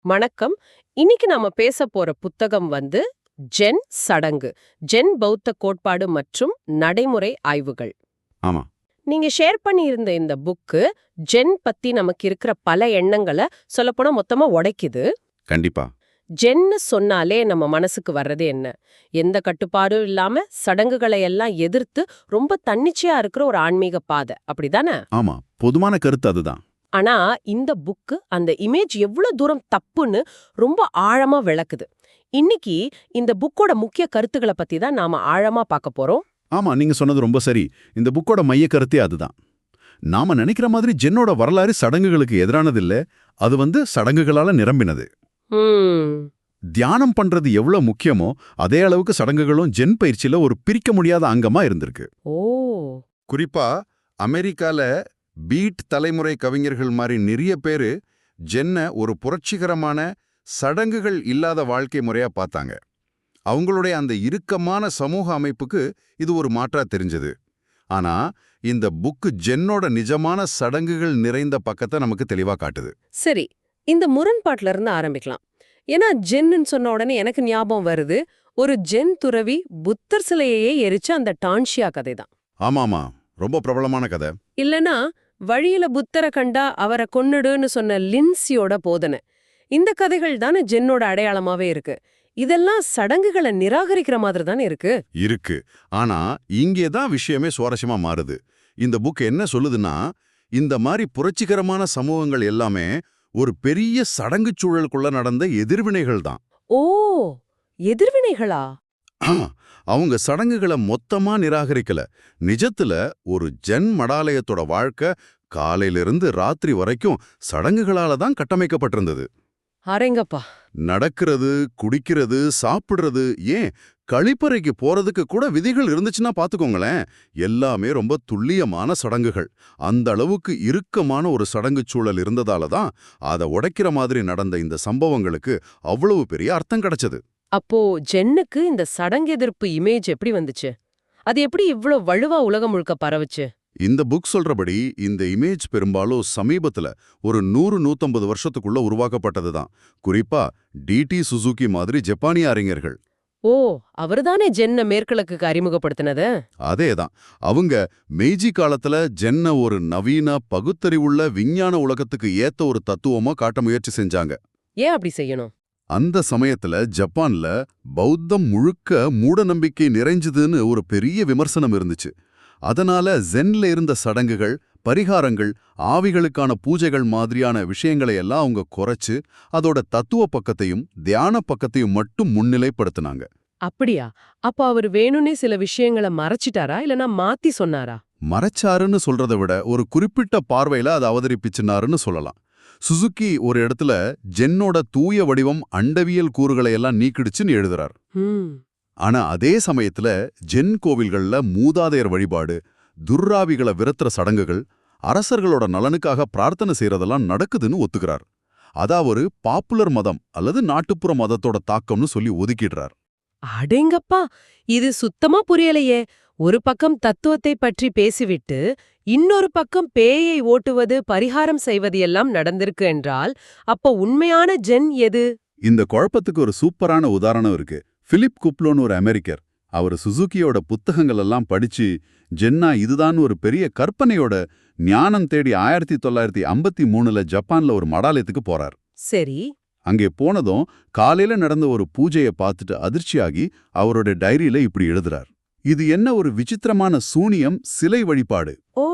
வணக்கம். இன்னைக்கு நாம பேச போற புத்தகம் வந்து ஜென் சடங்கு ஜென் பௌத்த கோட்பாடு மற்றும் நடைமுறை ஆய்வுகள். ஆமா. நீங்க ஷேர் பண்ணியிருந்த இந்த புக்கு ஜென் பத்தி நமக்கு இருக்கிற பல எண்ணங்களை சொல்லப்போனா மொத்தமா உடைக்குது. கண்டிப்பா. ஜென்னு சொன்னாலே நம்ம மனசுக்கு வர்றது என்ன? எந்த கட்டுப்பாடும் இல்லாம சடங்குகளை எல்லாம் எதிர்த்து ரொம்ப தன்னிச்சையா இருக்கிற ஒரு ஆன்மீக பாதை. அப்படிதானே? ஆமா. பொதுவான கருத்து அதுதான். ஆனா இந்த புக்கு அந்த இமேஜ் எவ்வளவு தூரம் தப்புன்னு ரொம்ப ஆழமா விளக்குது. இன்னைக்கு இந்த புக்கோட முக்கிய கருத்துக்களை பத்தி தான் நாம ஆழமா பார்க்க போறோம். ஆமா நீங்க சொன்னது ரொம்ப சரி. இந்த புக்கோட மைய கருத்தே அதுதான். நாம நினைக்கிற மாதிரி ஜென்னோட வரலாறு சடங்குகளுக்கு எதிரானது இல்ல அது வந்து சடங்குகளால நிரம்பினது. தியானம் பண்றது எவ்வளவு முக்கியமோ அதே அளவுக்கு சடங்குகளும் ஜென் பயிற்சியில ஒரு பிரிக்க முடியாத அங்கமா இருந்திருக்கு. ஓ. குறிப்பா அமெரிக்கால பீட் தலைமுறை கவிஞர்கள் மாதிரி நிறைய பேரு ஜென்ன ஒரு புரட்சிகரமான சடங்குகள் இல்லாத வாழ்க்கை முறையா பார்த்தாங்க. அவங்களுடைய அந்த இறுக்கமான சமூக அமைப்புக்கு இது ஒரு மாற்றா தெரிஞ்சது. ஆனா இந்த புக்கு ஜென்னோட நிஜமான சடங்குகள் நிறைந்த பக்கத்தை நமக்கு தெளிவா காட்டுது. சரி இந்த முரண்பாட்டுல இருந்து ஆரம்பிக்கலாம். ஏன்னா ஜென்னு சொன்ன உடனே எனக்கு ஞாபகம் வருது ஒரு ஜென் துறவி புத்தர் சிலையையே எரிச்ச அந்த டான்ஷியா கதை தான் ஆமாமா ரொம்ப பிரபலமான கதை. இல்லனா வழியில புத்தரை கண்டா அவரை கொன்னுடுன்னு சொன்ன லின்சியோட போதனை. இந்த கதைகள் தானே ஜென்னோட அடையாளமாவே இருக்கு. இதெல்லாம் சடங்குகளை நிராகரிக்கிற மாதிரி தானே இருக்கு? இருக்கு. ஆனா இங்கே தான் விஷயமே சுவாரஸ்யமா மாறுது. இந்த புக் என்ன சொல்லுதுன்னா இந்த மாதிரி புரட்சிகரமான சமூகங்கள் எல்லாமே ஒரு பெரிய சடங்குச் சூழலுக்குள்ள நடந்த எதிர்வினைகள் தான். ஓ! எதிர்வினைகளா? அவங்க சடங்குகளை மொத்தமா நிராகரிக்கல. நிஜத்துல ஒரு ஜென் மடாலயத்தோட வாழ்க்கை காலையிலிருந்து ராத்திரி வரைக்கும் சடங்குகளால தான் கட்டமைக்கப்பட்டிருந்தது. அரேங்கப்பா நடக்கிறது குடிக்கிறது சாப்பிடுறது ஏன்? கழிப்பறைக்கு போறதுக்கு கூட விதிகள் இருந்துச்சுன்னா பாத்துக்கோங்களேன். எல்லாமே ரொம்ப துல்லியமான சடங்குகள். அந்த அளவுக்கு இறுக்கமான ஒரு சடங்குச் சூழல் இருந்ததால தான் அதை உடைக்கிற மாதிரி நடந்த இந்த சம்பவங்களுக்கு அவ்வளவு பெரிய அர்த்தம் கிடைச்சது. அப்போ ஜென்னுக்கு இந்த சடங்கு எதிர்ப்பு இமேஜ் எப்படி வந்துச்சு? அது எப்படி இவ்ளோ வலுவா உலகம் முழுக்க பரவுச்சு? இந்த புக் சொல்றபடி இந்த இமேஜ் பெரும்பாலும் சமீபத்துல ஒரு நூறு நூத்தம்பது வருஷத்துக்குள்ள உருவாக்கப்பட்டது தான் குறிப்பா டிடி சுசுகி மாதிரி ஜப்பானிய அறிஞர்கள். ஓ அவர்தானே ஜென்ன மேற்கிழக்குக்கு அறிமுகப்படுத்தினது? அதேதான். அவங்க மெய்ஜி காலத்துல ஜென்ன ஒரு நவீன பகுத்தறிவுள்ள விஞ்ஞான உலகத்துக்கு ஏத்த ஒரு தத்துவமா காட்ட முயற்சி செஞ்சாங்க. ஏன் அப்படி செய்யணும்? அந்த சமயத்துல ஜப்பான்ல பௌத்தம் முழுக்க மூடநம்பிக்கை நிறைஞ்சதுன்னு ஒரு பெரிய விமர்சனம் இருந்துச்சு. அதனால ஜென்ல இருந்த சடங்குகள் பரிகாரங்கள் ஆவிகளுக்கான பூஜைகள் மாதிரியான விஷயங்களை எல்லாம் அவங்க குறைச்சு அதோட தத்துவ பக்கத்தையும் தியான பக்கத்தையும் மட்டும் முன்னிலைப்படுத்தினாங்க. அப்படியா? அப்ப அவர் வேணும்னே சில விஷயங்களை மறைச்சிட்டாரா? இல்லனா மாத்தி சொன்னாரா? மறைச்சாருன்னு சொல்றதை விட ஒரு குறிப்பிட்ட பார்வையில அதை அவதரிப்பிச்சினாருன்னு சொல்லலாம். சுசுகி ஒரு இடத்துல ஜென்னோட தூய வடிவம் அண்டவியல் கூறுகளை எல்லாம் நீக்கிடுச்சுன்னு எழுதுறார். ஆனா அதே சமயத்துல ஜென் கோவில்கள்ல மூதாதையர் வழிபாடு துர்ராவிகளை விரத்துற சடங்குகள் அரசர்களோட நலனுக்காக பிரார்த்தனை செய்யறதெல்லாம் நடக்குதுன்னு ஒத்துக்கிறார். அதா ஒரு பாப்புலர் மதம் அல்லது நாட்டுப்புற மதத்தோட தாக்கம்னு சொல்லி ஒதுக்கிடுறார். அடேங்கப்பா! இது சுத்தமா புரியலையே. ஒரு பக்கம் தத்துவத்தை பற்றி பேசிவிட்டு இன்னொரு பக்கம் பேயை ஓட்டுவது பரிகாரம் செய்வது எல்லாம் நடந்திருக்கு என்றால் அப்ப உண்மையான ஜென் எது? இந்த குழப்பத்துக்கு ஒரு சூப்பரான உதாரணம் இருக்கு. பிலிப் குப்லோன்னு ஒரு அமெரிக்கர். அவர் சுசுகியோட புத்தகங்கள் எல்லாம் படிச்சு ஜென்னா இதுதான் ஒரு பெரிய கற்பனையோட ஞானம் தேடி ஆயிரத்தி தொள்ளாயிரத்தி ஐம்பத்தி மூணுல ஜப்பான்ல ஒரு மடாலயத்துக்கு போறார். சரி. அங்கே போனதும் காலையில நடந்த ஒரு பூஜையை பார்த்துட்டு அதிர்ச்சியாகி அவரோட டைரியில இப்படி எழுதுறார். இது என்ன ஒரு விசித்திரமான சூனியம் சிலை வழிபாடு. ஓ.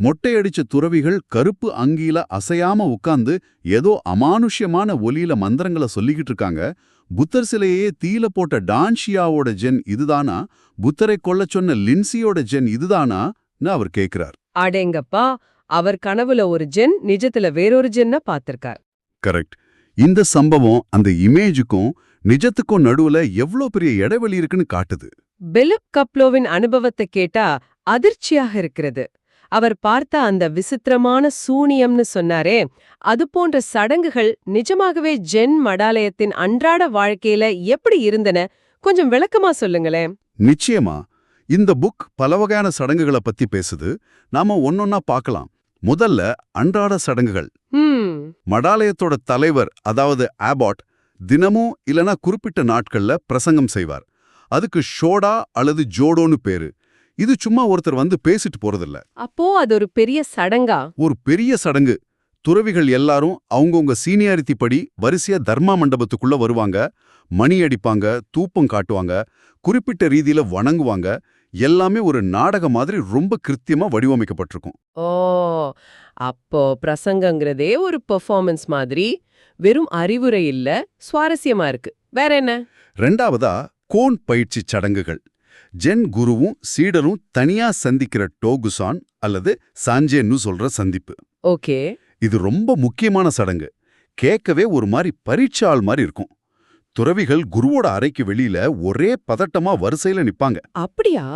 மொட்டையடிச்ச துறவிகள் கருப்பு அங்கியில அசையாம உட்கார்ந்து ஏதோ அமானுஷ்யமான ஒலியில மந்திரங்களை சொல்லிக்கிட்டு இருக்காங்க. புத்தர் சிலையே தீல போட்ட டான்ஷியாவோட ஜென் இதுதானா? புத்தரை கொல்லச் சொன்ன லின்சியோட ஜென் இதுதானான்னு அவர் கேக்குறார். அடேங்கப்பா அவர் கனவுல ஒரு ஜென் நிஜத்துல வேறொரு ஜென்ன பார்த்திருக்கார் கரெக்ட். இந்த சம்பவம் அந்த இமேஜுக்கும் நிஜத்துக்கும் நடுவுல எவ்ளோ பெரிய இடைவெளி இருக்குன்னு காட்டுது. பிலிப் கப்லோவின் அனுபவத்தை கேட்டா அதிர்ச்சியாக இருக்கிறது. அவர் பார்த்த அந்த விசித்திரமான சூனியம்னு சொன்னாரே அது போன்ற சடங்குகள் நிஜமாகவே ஜென் மடாலயத்தின் அன்றாட வாழ்க்கையில எப்படி இருந்தன? கொஞ்சம் விளக்கமா சொல்லுங்களேன். நிச்சயமா. இந்த புக் பல வகையான சடங்குகளை பத்தி பேசுது. நாம ஒன்னொன்னா பார்க்கலாம். முதல்ல அன்றாட சடங்குகள். மடாலயத்தோட தலைவர் அதாவது ஆபாட் தினமும் இல்லனா குறிப்பிட்ட நாட்கள்ல பிரசங்கம் செய்வார். அதுக்கு ஷோடா அல்லது ஜோடோன்னு பேரு. இது சும்மா ஒருத்தர் வந்து பேசிட்டு போறதில்ல. அப்போ அது ஒரு பெரிய சடங்கா? ஒரு பெரிய சடங்கு. துறவிகள் எல்லாரும் அவங்கவங்க சீனியாரிட்டி படி வரிசையா தர்மா மண்டபத்துக்குள்ள வருவாங்க. மணி அடிப்பாங்க தூப்பம் காட்டுவாங்க குறிப்பிட்ட ரீதியில வணங்குவாங்க. எல்லாமே ஒரு நாடகம் மாதிரி ரொம்ப கிருத்தியமா வடிவமைக்கப்பட்டிருக்கும். ஓ அப்போ பிரசங்கங்கிறதே ஒரு பெர்ஃபார்மன்ஸ் மாதிரி. வெறும் அறிவுரை இல்ல சுவாரஸ்யமா இருக்கு. வேற என்ன? ரெண்டாவதா கோன் பயிற்சி சடங்குகள். ஜென் குருவும் சீடரும் தனியா சந்திக்கிற டோகுசான் அல்லது சாஞ்சேன்னு சொல்ற சந்திப்பு. ஓகே. இது ரொம்ப முக்கியமான சடங்கு. கேட்கவே ஒரு மாதிரி பரீட்சாள் மாதிரி இருக்கும். துறவிகள் குருவோட அறைக்கு வெளியில ஒரே பதட்டமா வரிசையில நிப்பாங்க. அப்படியா?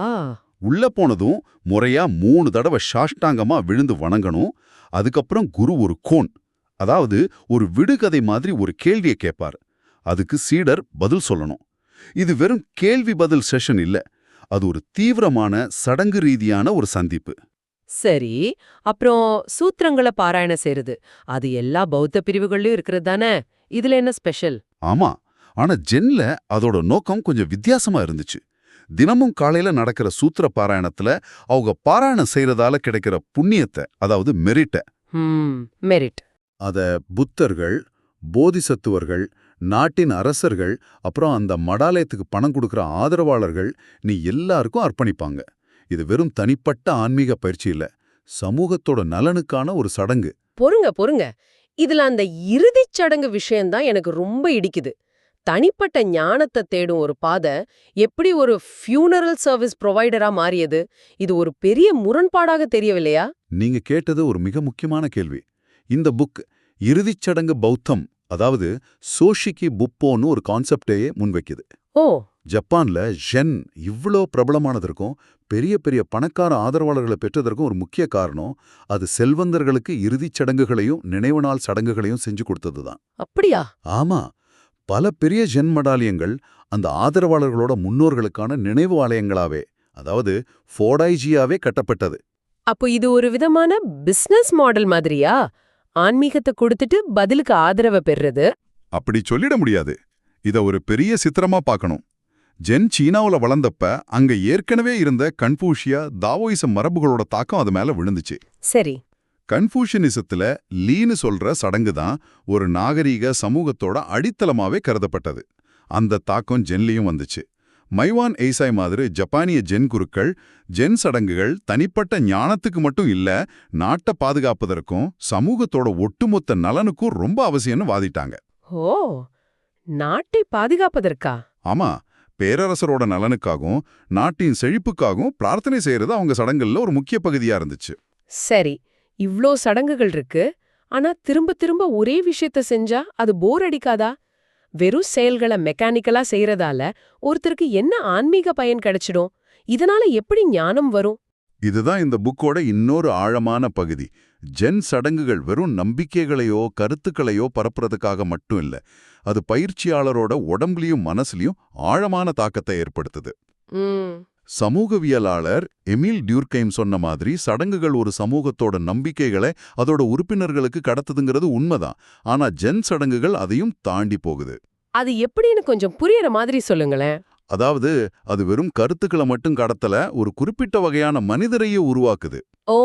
உள்ள போனதும் முறையா மூணு தடவை சாஷ்டாங்கமா விழுந்து வணங்கணும். அதுக்கப்புறம் குரு ஒரு கோன். அதாவது ஒரு விடுகதை மாதிரி ஒரு கேள்வியை கேட்பார். அதுக்கு சீடர் பதில் சொல்லணும். இது வெறும் கேள்வி பதில் செஷன் இல்ல. அது ஒரு தீவிரமான சடங்கு ரீதியான ஒரு சந்திப்பு. சரி அப்புறம் சூத்திரங்களை பாராயணம் செய்யறது அது எல்லா பௌத்த பிரிவுகள்லயும் இருக்கிறது தானே? இதுல என்ன ஸ்பெஷல் ஆமா ஆனா ஜென்ல அதோட நோக்கம் கொஞ்சம் வித்தியாசமா இருந்துச்சு. தினமும் காலையில நடக்கிற சூத்திர பாராயணத்துல அவங்க பாராயணம் செய்யறதால கிடைக்கிற புண்ணியத்தை அதாவது மெரிட்ட மெரிட் அத புத்தர்கள் போதிசத்துவர்கள் நாட்டின் அரசர்கள் அப்புறம் அந்த மடாலயத்துக்கு பணம் கொடுக்கிற ஆதரவாளர்கள் நீ எல்லாருக்கும் அர்ப்பணிப்பாங்க. இது வெறும் தனிப்பட்ட ஆன்மீக பயிற்சி இல்ல சமூகத்தோட நலனுக்கான ஒரு சடங்கு. பொறுங்க பொறுங்க. இதுல அந்த இறுதிச் சடங்கு விஷயம்தான் எனக்கு ரொம்ப இடிக்குது. தனிப்பட்ட ஞானத்தை தேடும் ஒரு பாதை எப்படி ஒரு ஃபியூனரல் சர்வீஸ் ப்ரொவைடரா மாறியது இது ஒரு பெரிய முரண்பாடாக தெரியவில்லையா? நீங்க கேட்டது ஒரு மிக முக்கியமான கேள்வி. இந்த புக் இறுதிச் சடங்கு பௌத்தம் அதாவது சோஷிகி புப்போன்னு ஒரு கான்செப்டையே முன்வைக்குது. ஓ. ஜப்பான்ல ஜென் இவ்ளோ பிரபலமானதற்கும் பெரிய பெரிய பணக்கார ஆதரவாளர்களை பெற்றதற்கும் ஒரு முக்கிய காரணம் அது செல்வந்தர்களுக்கு இறுதிச் சடங்குகளையும் நினைவு நாள் சடங்குகளையும் செஞ்சு கொடுத்ததுதான் அப்படியா? ஆமா. பல பெரிய ஜென் மடாலியங்கள் அந்த ஆதரவாளர்களோட முன்னோர்களுக்கான நினைவு ஆலயங்களாவே அதாவது ஃபோடாய்ஜியாவே கட்டப்பட்டது. அப்போ இது ஒரு விதமான பிசினஸ் மாடல் மாதிரியா? ஆன்மீகத்தை கொடுத்துட்டு பதிலுக்கு ஆதரவை பெறுறது? அப்படி சொல்லிட முடியாது. இத ஒரு பெரிய சித்திரமா பார்க்கணும். ஜென் சீனாவுல வளர்ந்தப்ப அங்க ஏற்கனவே இருந்த கன்ஃபூஷியா தாவோயிசம் மரபுகளோட தாக்கம் அது மேல விழுந்துச்சு. சரி. கன்ஃபூஷியனிசத்துல லீன்னு சொல்ற சடங்கு தான் ஒரு நாகரீக சமூகத்தோட அடித்தளமாவே கருதப்பட்டது. அந்த தாக்கம் ஜென்லியும் வந்துச்சு. மைவான் எய்சாய் மாதிரி ஜப்பானிய ஜென் குருக்கள் ஜென் சடங்குகள் தனிப்பட்ட ஞானத்துக்கு மட்டும் இல்ல நாட்டை பாதுகாப்பதற்கும் சமூகத்தோட ஒட்டுமொத்த நலனுக்கும் ரொம்ப அவசியம்னு வாதிட்டாங்க. ஓ நாட்டை பாதுகாப்பதற்கா? ஆமா பேரரசரோட நலனுக்காகவும் நாட்டின் செழிப்புக்காகவும் பிரார்த்தனை செய்யறது அவங்க சடங்குல ஒரு முக்கிய பகுதியா இருந்துச்சு. சரி இவ்ளோ சடங்குகள் இருக்கு ஆனா திரும்ப திரும்ப ஒரே விஷயத்த செஞ்சா அது போர் அடிக்காதா? வெறும் செயல்களை மெக்கானிக்கலா செய்யறதால ஒருத்தருக்கு என்ன ஆன்மீக பயன் கிடைச்சிடும்? இதனால எப்படி ஞானம் வரும்? இதுதான் இந்த புக்கோட இன்னொரு ஆழமான பகுதி. ஜென் சடங்குகள் வெறும் நம்பிக்கைகளையோ கருத்துக்களையோ பரப்புறதுக்காக மட்டும் இல்ல. அது பயிற்சியாளரோட உடம்புலயும் மனசுலயும் ஆழமான தாக்கத்தை ஏற்படுத்துது. சமூகவியலாளர் எமில் டியூர்கைம் சொன்ன மாதிரி சடங்குகள் ஒரு சமூகத்தோட நம்பிக்கைகளை அதோட உறுப்பினர்களுக்கு கடத்துதுங்கிறது உண்மைதான். ஆனா ஜென் சடங்குகள் அதையும் தாண்டி போகுது. அது எப்படின்னு கொஞ்சம் புரியற மாதிரி சொல்லுங்களேன். அதாவது அது வெறும் கருத்துக்களை மட்டும் கடத்தல ஒரு குறிப்பிட்ட வகையான மனிதரையே உருவாக்குது. ஓ.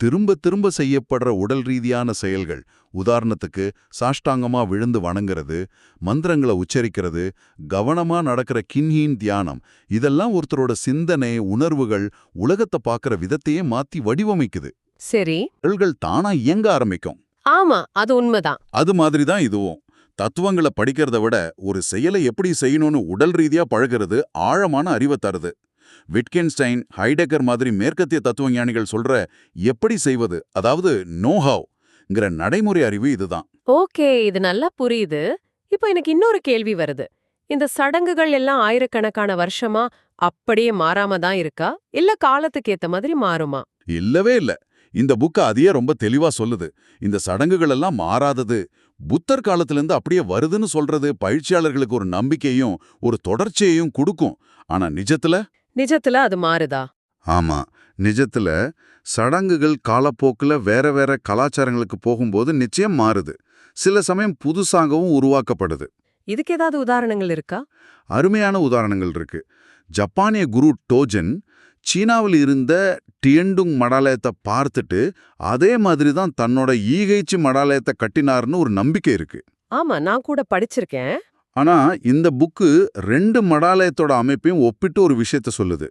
திரும்ப திரும்ப செய்யப்படுற உடல் ரீதியான செயல்கள். உதாரணத்துக்கு சாஷ்டாங்கமா விழுந்து வணங்குறது மந்திரங்களை உச்சரிக்கிறது கவனமா நடக்கிற கின்ஹீன் தியானம் இதெல்லாம் ஒருத்தரோட சிந்தனை உணர்வுகள் உலகத்தை பார்க்கற விதத்தையே மாத்தி வடிவமைக்குது. சரி. செயல்கள் தானா இயங்க ஆரம்பிக்கும். ஆமா அது உண்மைதான். அது மாதிரி தான் இதுவும். தத்துவங்களை படிக்கிறத விட ஒரு செயலை எப்படி செய்யணும்னு உடல் ரீதியா பழகிறது ஆழமான அறிவை தருது. விட்கென்ஸ்டைன் ஹைடெக்கர் மாதிரி மேற்கத்திய தத்துவஞானிகள் சொல்ற எப்படி செய்வது அதாவது நோஹாவ்ங்கிற நடைமுறை அறிவு இதுதான். ஓகே இது நல்லா புரியுது. இப்போ எனக்கு இன்னொரு கேள்வி வருது. இந்த சடங்குகள் எல்லாம் ஆயிரக்கணக்கான வருஷமா அப்படியே மாறாம தான் இருக்கா? இல்ல காலத்துக்கு ஏத்த மாதிரி மாறுமா? இல்லவே இல்ல. இந்த புக்க அதையே ரொம்ப தெளிவா சொல்லுது. இந்த சடங்குகள் எல்லாம் மாறாதது புத்தர் காலத்திலிருந்து அப்படியே வருதுன்னு சொல்றது பயிற்சியாளர்களுக்கு ஒரு நம்பிக்கையும் ஒரு தொடர்ச்சியையும் கொடுக்கும். ஆனா நிஜத்துல? நிஜத்துல அது மாறுதா? ஆமா. நிஜத்துல சடங்குகள் காலப்போக்குல வேற வேற கலாச்சாரங்களுக்கு போகும்போது நிச்சயம் மாறுது. சில சமயம் புதுசாகவும் உருவாக்கப்படுது. இதுக்கு ஏதாவது உதாரணங்கள் இருக்கா? அருமையான உதாரணங்கள் இருக்கு. ஜப்பானிய குரு டோஜன் சீனாவில் இருந்த டியண்டுங் மடாலயத்தை பார்த்துட்டு அதே மாதிரி தான் தன்னோட ஈகைச்சி மடாலயத்தை கட்டினார்னு ஒரு நம்பிக்கை இருக்கு. ஆமா நான் கூட படிச்சிருக்கேன். ஆனா இந்த புக்கு ரெண்டு மடாலயத்தோட அமைப்பையும் ஒப்பிட்டு ஒரு விஷயத்த சொல்லுது.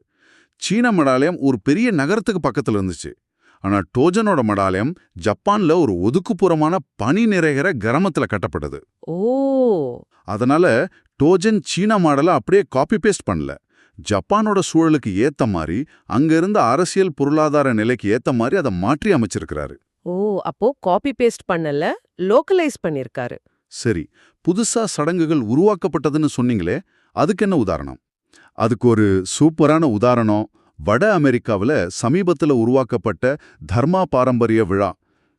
சீன மடாலயம் ஒரு பெரிய நகரத்துக்கு பக்கத்துல இருந்துச்சு. ஆனா டோஜனோட மடாலயம் ஜப்பான்ல ஒரு ஒதுக்குப்புறமான பனி நிறைகிற கிராமத்துல கட்டப்பட்டது. ஓ! அதனால டோஜன் சீன மாடலை அப்படியே காப்பி பேஸ்ட் பண்ணல. ஜப்பானோட சூழலுக்கு ஏத்த மாதிரி அங்க இருந்த அரசியல் பொருளாதார நிலைக்கு ஏத்த மாதிரி அதை மாற்றி அமைச்சிருக்கிறாரு. ஓ! அப்போ காப்பி பேஸ்ட் பண்ணல லோக்கலைஸ் பண்ணிருக்காரு. சரி புதுசா சடங்குகள் உருவாக்கப்பட்டதுன்னு சொன்னீங்களே அதுக்கு என்ன உதாரணம்? அதுக்கு ஒரு சூப்பரான உதாரணம் வட அமெரிக்காவுல சமீபத்துல உருவாக்கப்பட்ட தர்மா பாரம்பரிய விழா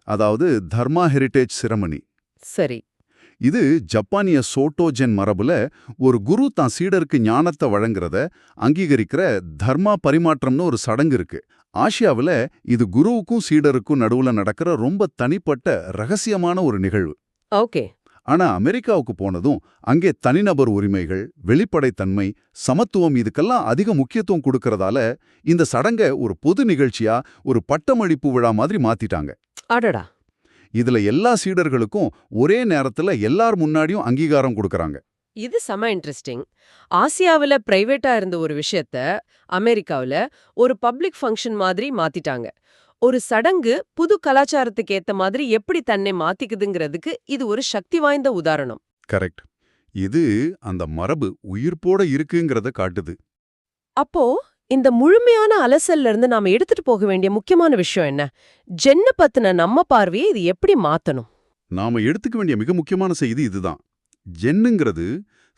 அதாவது தர்மா ஹெரிடேஜ் சிரமணி சரி. இது ஜப்பானிய சோட்டோஜென் மரபுல ஒரு குரு தான் சீடருக்கு ஞானத்தை வழங்குறத அங்கீகரிக்கிற தர்மா பரிமாற்றம்னு ஒரு சடங்கு இருக்கு. ஆசியாவுல இது குருவுக்கும் சீடருக்கும் நடுவுல நடக்கிற ரொம்ப தனிப்பட்ட ரகசியமான ஒரு நிகழ்வு. ஓகே. ஆனா அமெரிக்காவுக்கு போனதும் அங்கே தனிநபர் உரிமைகள் வெளிப்படைத்தன்மை சமத்துவம் இதுக்கெல்லாம் அதிக முக்கியத்துவம் கொடுக்கறதால இந்த சடங்க ஒரு பொது நிகழ்ச்சியா ஒரு பட்டமளிப்பு விழா மாதிரி மாத்திட்டாங்க. அடடா. இதுல எல்லா சீடர்களுக்கும் ஒரே நேரத்துல எல்லார் முன்னாடியும் அங்கீகாரம் கொடுக்கறாங்க. இது செம இன்ட்ரெஸ்டிங். ஆசியாவுல பிரைவேட்டா இருந்த ஒரு விஷயத்த அமெரிக்காவுல ஒரு பப்ளிக் ஃபங்க்ஷன் மாதிரி மாத்திட்டாங்க. ஒரு சடங்கு புது கலாச்சாரத்துக்கு ஏத்த மாதிரி எப்படி தன்னை மாத்திக்குதுங்கிறதுக்கு இது ஒரு சக்தி வாய்ந்த உதாரணம். கரெக்ட். இது அந்த மரபு உயிர்ப்போட இருக்குங்கிறத காட்டுது. அப்போ இந்த முழுமையான அலசல்ல இருந்து நாம எடுத்துட்டு போக வேண்டிய முக்கியமான விஷயம் என்ன? ஜென்ன பத்தின நம்ம பார்வையை இது எப்படி மாத்தணும்? நாம எடுத்துக்க வேண்டிய மிக முக்கியமான செய்தி இதுதான். ஜென்னுங்கிறது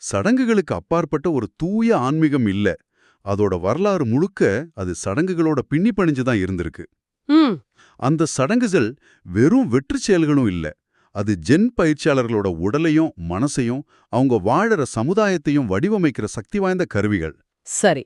சடங்குகளுக்கு அப்பாற்பட்ட ஒரு தூய ஆன்மீகம் இல்ல. அதோட வரலாறு முழுக்க அது சடங்குகளோட பின்னி பணிஞ்சு தான் இருந்திருக்கு. அந்த சடங்குகள் வெறும் வெற்றி செயல்களும் இல்ல. அது ஜென் பயிற்சியாளர்களோட உடலையும் மனசையும் அவங்க வாழற சமுதாயத்தையும் வடிவமைக்கிற சக்தி வாய்ந்த கருவிகள். சரி.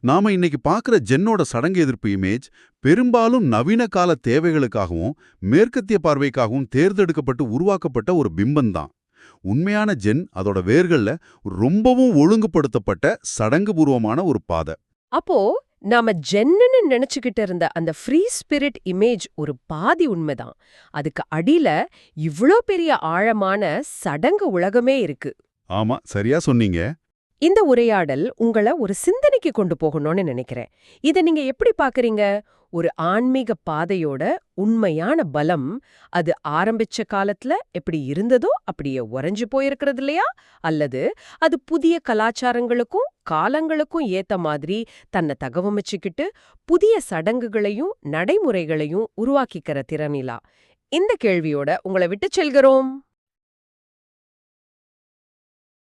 நாம இன்னைக்கு பார்க்குற ஜென்னோட சடங்கு எதிர்ப்பு இமேஜ் பெரும்பாலும் நவீன கால தேவைகளுக்காகவும் மேற்கத்திய பார்வைக்காகவும் தேர்ந்தெடுக்கப்பட்டு உருவாக்கப்பட்ட ஒரு பிம்பம்தான் உண்மையான ஜென் அதோட வேர்கள்ல ரொம்பவும் ஒழுங்குபடுத்தப்பட்ட சடங்குபூர்வமான ஒரு பாதை. அப்போ நாம ஜென்னுன்னு நினைச்சுக்கிட்டு இருந்த அந்த ஃப்ரீ ஸ்பிரிட் இமேஜ் ஒரு பாதி உண்மைதான். அதுக்கு அடியில இவ்ளோ பெரிய ஆழமான சடங்கு உலகமே இருக்கு. ஆமா சரியா சொன்னீங்க. இந்த உரையாடல் உங்கள ஒரு சிந்தனைக்கு கொண்டு போகணும்னு நினைக்கிறேன். இத நீங்க எப்படி பாக்குறீங்க ஒரு ஆன்மீக பாதையோட உண்மையான பலம் அது ஆரம்பிச்ச காலத்துல எப்படி இருந்ததோ அப்படியே உறைஞ்சு போயிருக்கிறது இல்லையா? அல்லது அது புதிய கலாச்சாரங்களுக்கும் காலங்களுக்கும் ஏத்த மாதிரி தன்னை தகவமைச்சுக்கிட்டு புதிய சடங்குகளையும் நடைமுறைகளையும் உருவாக்கிக்கிற திறனிலா? இந்த கேள்வியோட உங்களை விட்டு செல்கிறோம்.